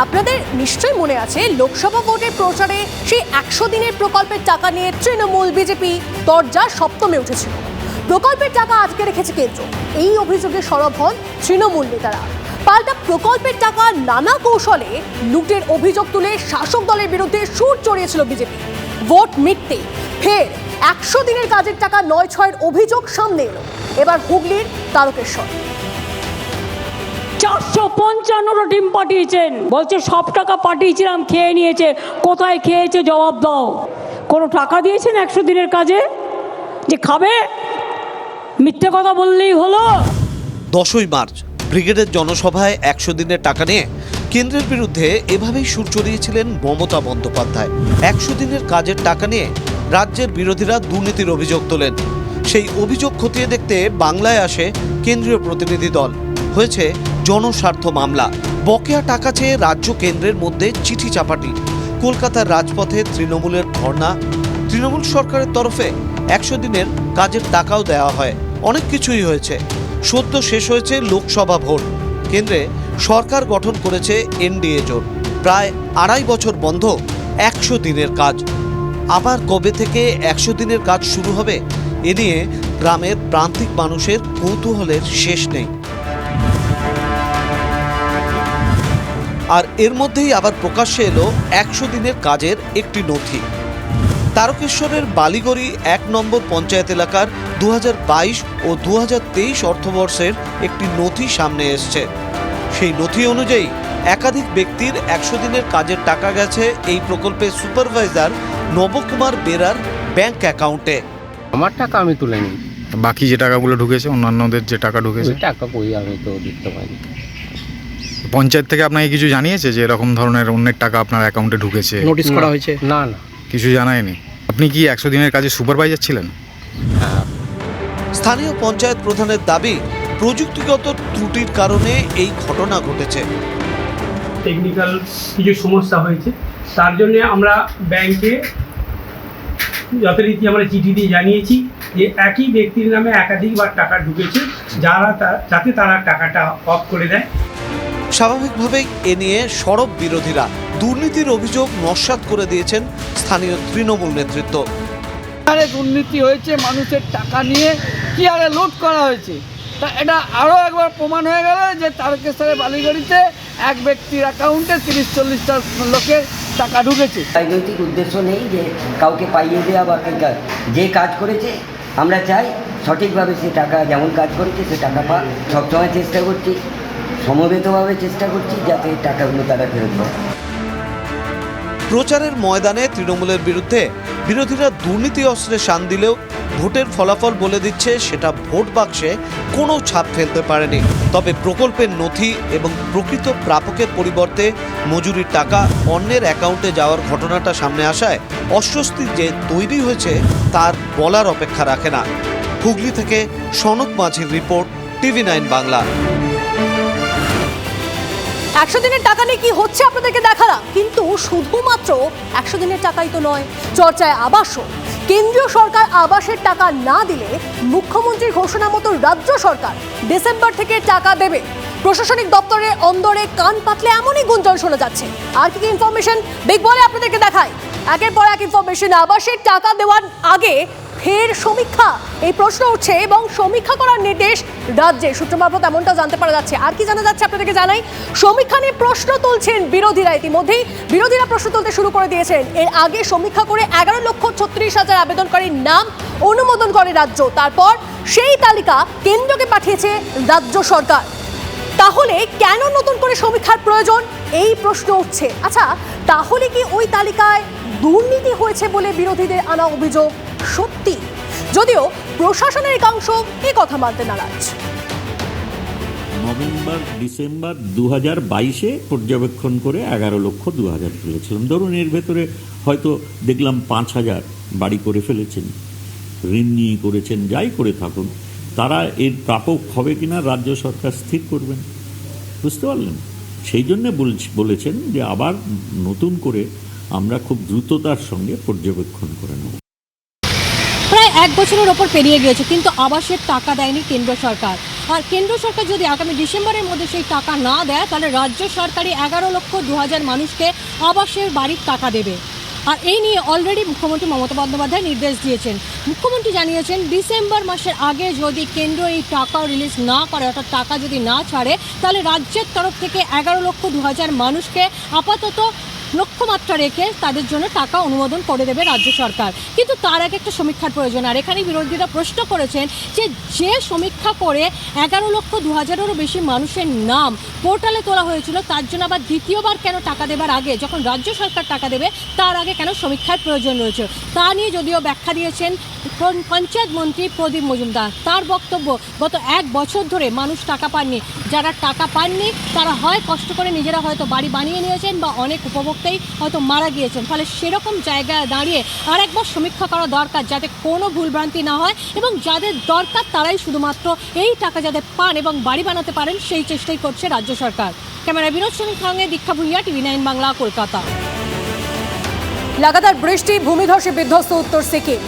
আপনাদের নিশ্চয়ই মনে আছে, লোকসভা ভোটের প্রচারে সেই একশো দিনের প্রকল্পের টাকা নিয়ে তৃণমূল বিজেপি দরজা সপ্তমে উঠেছিল। প্রকল্পের টাকা আজকে রেখেছে কেন্দ্র। এই অভিযোগে সরব হন তৃণমূল নেতারা। পাল্টা প্রকল্পের টাকা নানা কৌশলে লুটের অভিযোগ তুলে শাসক দলের বিরুদ্ধে সুর চড়িয়েছিল বিজেপি। ভোট মিটতে ফের একশো দিনের কাজের টাকা নয় ছয়ের অভিযোগ সামনে এলো। এবার হুগলির তারকেশ্বর। চারশো পঞ্চান্নটা ডিম পাঠিয়েছেন। বলছে, সব টাকা পাঠিয়েছিলাম, খেয়ে নিয়েছে। কোথায় খেয়েছে জবাব দাও। কোনো টাকা দিয়েছেন একশো দিনের কাজে? যে খাবে? মিথ্যে কথা বললেই হলো। দশই মার্চ, ব্রিগেডের জনসভায় একশো দিনের টাকা নিয়ে কেন্দ্রের বিরুদ্ধে এভাবেই সুর চড়িয়েছিলেন মমতা বন্দ্যোপাধ্যায়। একশো দিনের কাজের টাকা নিয়ে রাজ্যের বিরোধীরা দুর্নীতির অভিযোগ তোলেন। সেই অভিযোগ খতিয়ে দেখতে বাংলায় আসে কেন্দ্রীয় প্রতিনিধি দল। হয়েছে জনস্বার্থ মামলা। বকেয়া টাকা চেয়ে রাজ্য কেন্দ্রের মধ্যে চিঠি চাপাটি। কলকাতার রাজপথে তৃণমূলের ধর্ণা। তৃণমূল সরকারের তরফে একশো দিনের কাজের টাকাও দেওয়া হয়। অনেক কিছুই হয়েছে। সদ্য শেষ হয়েছে লোকসভা ভোট। কেন্দ্রে সরকার গঠন করেছে এনডিএ জোট। প্রায় আড়াই বছর বন্ধ একশো দিনের কাজ। আবার কবে থেকে একশো দিনের কাজ শুরু হবে, এ নিয়ে গ্রামের প্রান্তিক মানুষের কৌতূহলের শেষ নেই। আর এর মধ্যেই আবার প্রকাশ্যে এলো একশো দিনের কাজের একটি নথি। তারকেশ্বরের বালিগড়ি এক নম্বর পঞ্চায়েত এলাকার দু হাজার বাইশ ও দু হাজার তেইশ অর্থবর্ষের একটি নথি সামনে এসছে। সেই নথি অনুযায়ী একাধিক ব্যক্তির একশো দিনের কাজের টাকা গেছে এই প্রকল্পের সুপারভাইজার নবকুমার বেরার ব্যাংক অ্যাকাউন্টে। আমার টাকা আমি তুলে নিই। বাকি যে টাকাগুলো ঢুকেছে অন্যান্যদের যে টাকা ঢুকেছে? টাকা কই আমি তো দেখতে পাইনি। পঞ্চায়েত থেকে আপনাকে কিছু জানিয়েছে যে এরকম ধরনের অন্যের টাকা আপনার অ্যাকাউন্টে ঢুকেছে? নোটিশ করা হয়েছে? না না। কিছু জানায়নি? আপনি কি একশো দিনের কাজে সুপারভাইজার ছিলেন? স্থানীয় পঞ্চায়েত প্রধানের দাবি প্রযুক্তিগত ত্রুটির কারণে এই ঘটনা ঘটেছে। টেকনিক্যাল কিছু সমস্যা হয়েছে। তার জন্য আমরা ব্যাংকে যথারীতি আমরা চিঠি দিয়ে জানিয়েছি যে একই ব্যক্তির নামে একাধিকবার টাকা ঢুকেছে যারা তা- যাতে তারা টাকাটা অফ করে দেয়। স্বাভাবিকভাবেই এ নিয়ে সরব বিরোধীরা দুর্নীতির অভিযোগ নস্যাৎ করে দিয়েছেন স্থানীয় তৃণমূল নেতৃত্ব। আরে দুর্নীতি হয়েছে মানুষের টাকা নিয়ে কি আরে লুট করা হয়েছে? তা এটা আরও একবার প্রমাণ হয়ে গেল যে তারকেশ্বরের বালিগড়িতে এক ব্যক্তির অ্যাকাউন্টে তিরিশ চল্লিশটা লোকের টাকা ঢুকেছে। রাজনৈতিক উদ্দেশ্য নেই যে কাউকে পাইয়ে দেওয়া বা কে যে কাজ করেছে আমরা চাই সঠিকভাবে সে টাকা যেমন কাজ করেছে সে টাকা পা সবসময় চেষ্টা করছি। সমবেতভাবে চেষ্টা করছি যাতে এই টাকাগুলো তারা ফেরত পায়। প্রচারের ময়দানে তৃণমূলের বিরুদ্ধে বিরোধীরা দুর্নীতি অস্ত্রে শান দিলেও ভোটের ফলাফল বলে দিচ্ছে সেটা ভোট বাক্সে কোনো ছাপ ফেলতে পারেনি। তবে প্রকল্পের নথি এবং প্রকৃত প্রাপকের পরিবর্তে মজুরির টাকা অন্যের অ্যাকাউন্টে যাওয়ার ঘটনাটা সামনে আসায় অস্বস্তি যে তৈরি হয়েছে তার বলার অপেক্ষা রাখে না। হুগলি থেকে সনক মাঝির রিপোর্ট টিভি নাইন বাংলা। একশো দিনের টাকা নিয়ে কি হচ্ছে আপনাদেরকে দেখালাম? কিন্তু শুধুমাত্র একশো দিনের টাকাই তো নয়, চর্চায় আবাসও। কেন্দ্রীয় সরকার আবাসের টাকা না দিলে মুখ্যমন্ত্রীর ঘোষণা মতো রাজ্য সরকার ডিসেম্বর থেকে টাকা দেবে। প্রশাসনিক দপ্তরের অন্দরে কান পাতলে এমনই গুঞ্জন শোনা যাচ্ছে। আর কি কি ইনফরমেশন বিগ বলে আপনাদেরকে দেখায় একের পর এক ইনফরমেশন আবাসের টাকা দেওয়ার আগে ফের সমীক্ষা। এই প্রশ্ন উঠছে এবং সমীক্ষা করার নির্দেশ রাজ্যে। সূত্র এমনটা জানতে পারা যাচ্ছে। আর কি জানা যাচ্ছে আপনাদেরকে জানাই? সমীক্ষা নিয়ে প্রশ্ন তুলছেন বিরোধীরা ইতিমধ্যেই। বিরোধীরা প্রশ্ন তুলতে শুরু করে দিয়েছেন। এর আগে সমীক্ষা করে এগারো লক্ষ ছত্রিশ হাজার আবেদনকারীর নাম অনুমোদন করে রাজ্য। তারপর সেই তালিকা কেন্দ্রকে পাঠিয়েছে রাজ্য সরকার। তাহলে কেন নতুন করে সমীক্ষার প্রয়োজন? এই প্রশ্ন উঠছে। আচ্ছা তাহলে কি ওই তালিকায় দুর্নীতি হয়েছে বলে বিরোধীদের আনা অভিযোগ সত্যি? যদিও প্রশাসনের একাংশ এ কথা মানতে নারাজ। নভেম্বর, ডিসেম্বর দু হাজার বাইশে পর্যবেক্ষণ করে এগারো লক্ষ দু হাজার তুলেছিলাম ধরুন, এর ভেতরে হয়তো দেখলাম পাঁচ হাজার বাড়ি করে ফেলেছেন। ঋণ নিয়ে করেছেন, যাই করে থাকুন। তারা এর প্রাপক হবে কিনা রাজ্য সরকার স্থির করবেন? বুঝতে পারলেন? সেই জন্যে বলছ- বলেছেন যে আবার নতুন করে আমরা খুব দ্রুততার সঙ্গে পর্যবেক্ষণ করে নেব। প্রায় এক বছরের ওপর পেরিয়ে গিয়েছে, কিন্তু আবাসের টাকা দেয়নি কেন্দ্র সরকার। আর কেন্দ্র সরকার যদি আগামী ডিসেম্বরের মধ্যে সেই টাকা না দেয়, তাহলে রাজ্য সরকারই এগারো লক্ষ দু হাজার মানুষকে আবাসের বাড়ির টাকা দেবে। আর এই নিয়ে অলরেডি মুখ্যমন্ত্রী মমতা বন্দ্যোপাধ্যায় নির্দেশ দিয়েছেন। মুখ্যমন্ত্রী জানিয়েছেন, ডিসেম্বর মাসের আগে যদি কেন্দ্র এই টাকা রিলিজ না করে, অর্থাৎ টাকা যদি না ছাড়ে, তাহলে রাজ্যের তরফ থেকে এগারো লক্ষ দু হাজার মানুষকে আপাতত লক্ষ্যমাত্রা রেখে তাদের জন্য টাকা অনুমোদন করে দেবে রাজ্য সরকার। কিন্তু তার আগে একটা সমীক্ষার প্রয়োজন, আর এখানে বিরোধীরা প্রশ্ন করেছেন যে যে সমীক্ষা করে এগারো লক্ষ দু হাজারেরও বেশি মানুষের নাম পোর্টালে তোলা হয়েছিল, তার জন্য আবার দ্বিতীয়বার কেন টাকা দেবার আগে, যখন রাজ্য সরকার টাকা দেবে, তার আগে কেন সমীক্ষার প্রয়োজন রয়েছে? তা নিয়ে যদিও ব্যাখ্যা দিয়েছেন পঞ্চায়েত মন্ত্রী প্রদীপ মজুমদার। তার বক্তব্য, গত এক বছর ধরে মানুষ টাকা পাননি। যারা টাকা পাননি, তারা হয় কষ্ট করে নিজেরা হয়তো বাড়ি বানিয়ে নিয়েছেন বা অনেক উপভোক্তাই হয়তো মারা গিয়েছেন। ফলে সেরকম জায়গায় দাঁড়িয়ে আর একবার সমীক্ষা করা দরকার যাতে কোনো ভুলভ্রান্তি না হয় এবং যাদের দরকার তারাই শুধুমাত্র এই টাকা যাতে পান এবং বাড়ি বানাতে পারেন সেই চেষ্টাই করছে রাজ্য সরকার। ক্যামেরা বিনোদ শ্রমিক সঙ্গে দীক্ষা ভুইয়া, টিভি নাইন বাংলা, কলকাতা। লাগাতার বৃষ্টি, ভূমিধসে বিধ্বস্ত উত্তর সিকিম।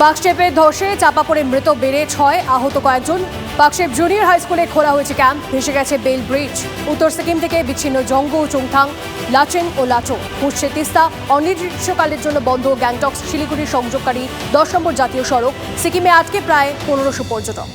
বাক্সেপের ধসে চাপা পড়ে মৃত বেড়ে ছয়, আহত কয়েকজন। বাক্সেপ জুনিয়র হাই স্কুলে খোলা হয়েছে ক্যাম্প। ভেসে গেছে বেল ব্রিজ। উত্তর সিকিম থেকে বিচ্ছিন্ন জঙ্গ ও চুংথাং, লাচেন ও লাচো। পুষছে তিস্তা, অনির্দিষ্টকালের জন্য বন্ধ গ্যাংটক শিলিগুড়ির সংযোগকারী দশ নম্বর জাতীয় সড়ক। সিকিমে আজকে প্রায় পনেরোশো পর্যটক।